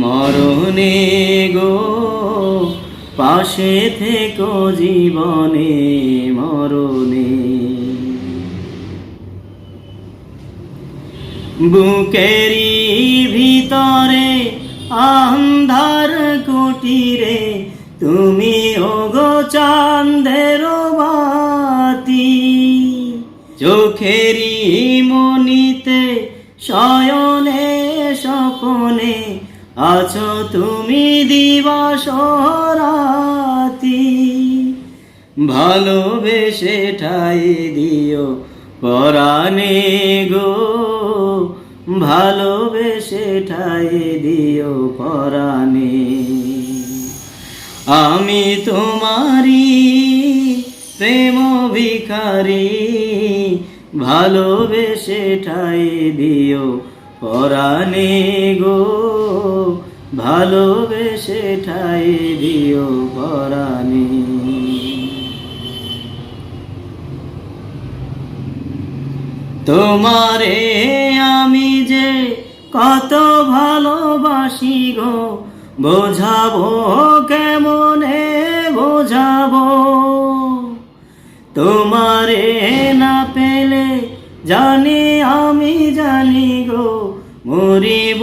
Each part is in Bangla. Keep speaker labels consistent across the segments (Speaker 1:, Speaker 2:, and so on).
Speaker 1: মরণে গো, পাশে থেকো জীবনে, মরণে। বুকেরি ভিতরে আন্ধার কুটিরে, তুমি ওগো চাঁদের বাতি। চোখেরি মনিতে শয়নে স্বপনে আছো তুমি দিবস রাতি, ভালোবেসে ঠাই দিও পরাণে গো, ভালোবেসে ঠাই দিও পরাণে। আমি তোমারি প্রেম ভিখারি, ভালোবেসে ঠাই দিও পরাণে গো ভালোবেসে ঠাই দিও পরাণে। তোমারে আমি যে কত ভালোবাসি গো, বোঝাবো কেমনে বোঝাবো? তোমারে না পেলে জানি আমি জানি গো, মরিব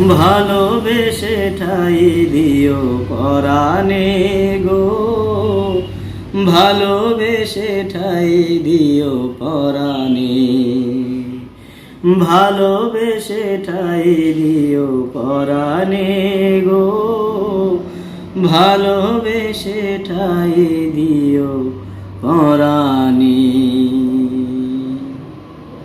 Speaker 1: ভালোবেসে ঠাই দিও পরাণে গো। ভালোবেসে ঠাই দিও পরাণে। ভালোবেসে ঠাই দিও পরাণে গো। ভালোবেসে ঠাই দিও পরাণে।